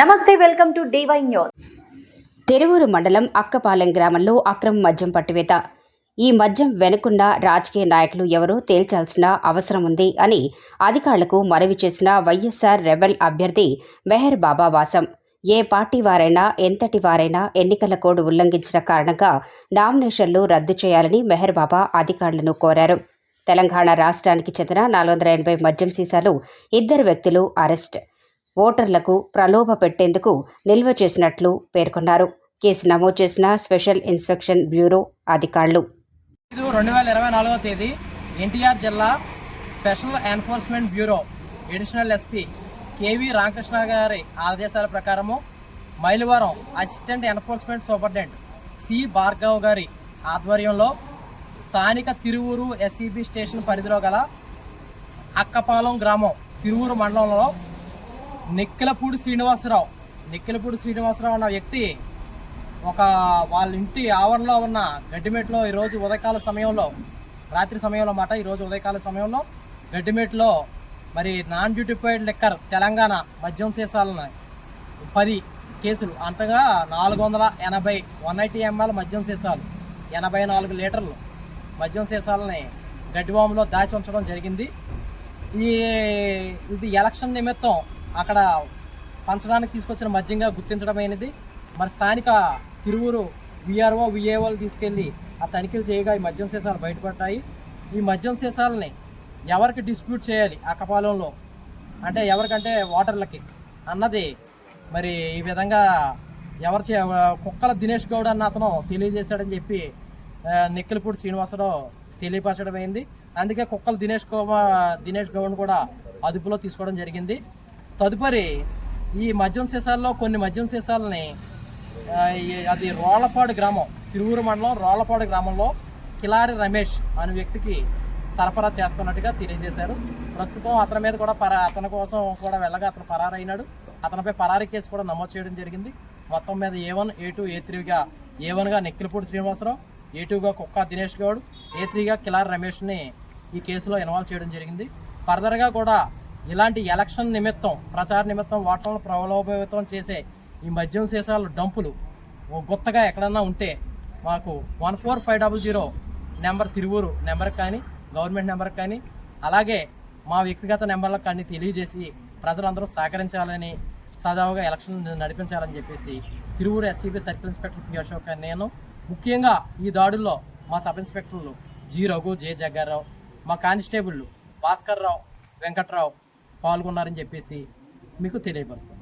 నమస్తే welcome to DY news. Tiruvuru మండలం అక్కపాలెం గ్రామంలో అక్రమ మద్యం పట్టివేత. ఈ మద్యం వెనుకున్న రాజకీయ నాయకులు ఎవరో తేల్చాల్సిన అవసరం ఉంది అని అధికారులకు మనవి చేసిన వైఎస్ఆర్ రెబెల్ అభ్యర్థి మెహర్ బాబా వాసం. ఏ పార్టీ వారైనా ఎంతటి వారైనా ఎన్నికల కోడ్ ఉల్లంఘించిన కారణంగా నామినేషన్లు రద్దు చేయాలని మెహర్ బాబా అధికారులను కోరారు. తెలంగాణ రాష్ట్రానికి చెందిన నాలుగు వందల ఎనభై మద్యం సీసాలు ఇద్దరు వ్యక్తులు అరెస్ట్. ఓటర్లకు ప్రలోభ పెట్టేందుకు నిల్వ చేసినట్లు పేర్కొన్నారు. కేసు నమోదు చేసిన స్పెషల్ ఇన్స్పెక్షన్ బ్యూరో అధికారులు. ఇది రెండు వేల ఇరవై నాలుగవ తేదీ ఎన్టీఆర్ జిల్లా special enforcement bureau additional SP KV Ramakrishna గారి ఆదేశాల ప్రకారము Mylavaram assistant enforcement superintendent C Bhargav గారి ఆధ్వర్యంలో స్థానిక తిరువూరు ఎస్ఈబి స్టేషన్ పరిధిలో గల అక్కపాలెం గ్రామం తిరువూరు మండలంలో నెక్కిలపూడి శ్రీనివాసరావు. నెక్కిలపూడి శ్రీనివాసరావు అన్న వ్యక్తి ఒక వాళ్ళ ఇంటి ఆవరణలో ఉన్న గడ్డిమేట్లో ఈరోజు ఉదయకాల సమయంలో రాత్రి సమయంలో మాట ఈరోజు ఉదయకాల సమయంలో గడ్డిమేట్లో మరి నాన్ డ్యూటిఫైడ్ లిక్కర్ తెలంగాణ మద్యం సీసాలను పది కేసులు అంతగా నాలుగు వందల ఎనభై వన్ ఎయిటీ ఎంఎల్ మద్యం సీసాలు ఎనభై నాలుగు లీటర్లు మద్యం సీసాలని గడ్డివాములో దాచి ఉంచడం జరిగింది. ఈ ఇది ఎలక్షన్ నిమిత్తం అక్కడ పంచడానికి తీసుకొచ్చిన మద్యంగా గుర్తించడమైనది. మరి స్థానిక తిరువురు విఆర్ఓ విఏఓలు తీసుకెళ్ళి ఆ తనిఖీలు చేయగా ఈ మద్యం సీసాలు బయటపడ్డాయి. ఈ మద్యం సీసాలని ఎవరికి డిస్ప్యూట్ చేయాలి ఆ కపాలంలో అంటే ఎవరికంటే ఓటర్లకి? అన్నది మరి ఈ విధంగా ఎవరు చే కుక్కల దినేష్ గౌడ్ అన్న అతను తెలియజేశాడని చెప్పి ఆ, నిక్కిలపూడి శ్రీనివాసరావు తెలియపరచడం అయింది అందుకే కుక్కల దినేష్ కుమార్ దినేష్ గౌడ్ కూడా అదుపులో తీసుకోవడం జరిగింది. తదుపరి ఈ మద్యం సీసాల్లో కొన్ని మద్యం సీసాలని అది రోళ్ళపాడు గ్రామం తిరువురు మండలం రోళ్ళపాడు గ్రామంలో కిలారి రమేష్ అనే వ్యక్తికి సరఫరా చేస్తున్నట్టుగా తెలియజేశారు. ప్రస్తుతం అతని మీద కూడా పరా అతని కోసం కూడా వెళ్ళగా అతను పరారైనాడు. అతనిపై పరారీ కేసు కూడా నమోదు చేయడం జరిగింది. మొత్తం మీద ఏ వన్ ఏ టూ ఏ త్రీగా ఏ వన్గా నెక్కిలపూడి శ్రీనివాసరావు ఏ టూగా కుక్క దినేష్ గౌడ్ ఏ త్రీగా కిలారి రమేష్ని ఈ కేసులో ఇన్వాల్వ్ చేయడం జరిగింది. ఫర్దర్గా కూడా ఇలాంటి ఎలక్షన్ నిమిత్తం ప్రచార నిమిత్తం ఓటర్లను ప్రలోభావితం చేసే ఈ మద్యం సీసాలు డంపులు ఓ గుత్తగా ఎక్కడన్నా ఉంటే మాకు one four five double zero number Tiruvuru నెంబర్కి కానీ గవర్నమెంట్ నెంబర్కి కానీ అలాగే మా వ్యక్తిగత నెంబర్లకు కానీ తెలియజేసి ప్రజలందరూ సహకరించాలని సజావుగా ఎలక్షన్ నడిపించాలని చెప్పేసి Tiruvuru SCB circle inspector P Ashok నేను. ముఖ్యంగా ఈ దాడుల్లో మా సబ్ ఇన్స్పెక్టర్లు జి రఘు జే జగ్గారావు మా కానిస్టేబుళ్ళు భాస్కర్ రావు వెంకట్రావు పాల్గొన్నారని చెప్పేసి మీకు తెలియపరుస్తున్నాను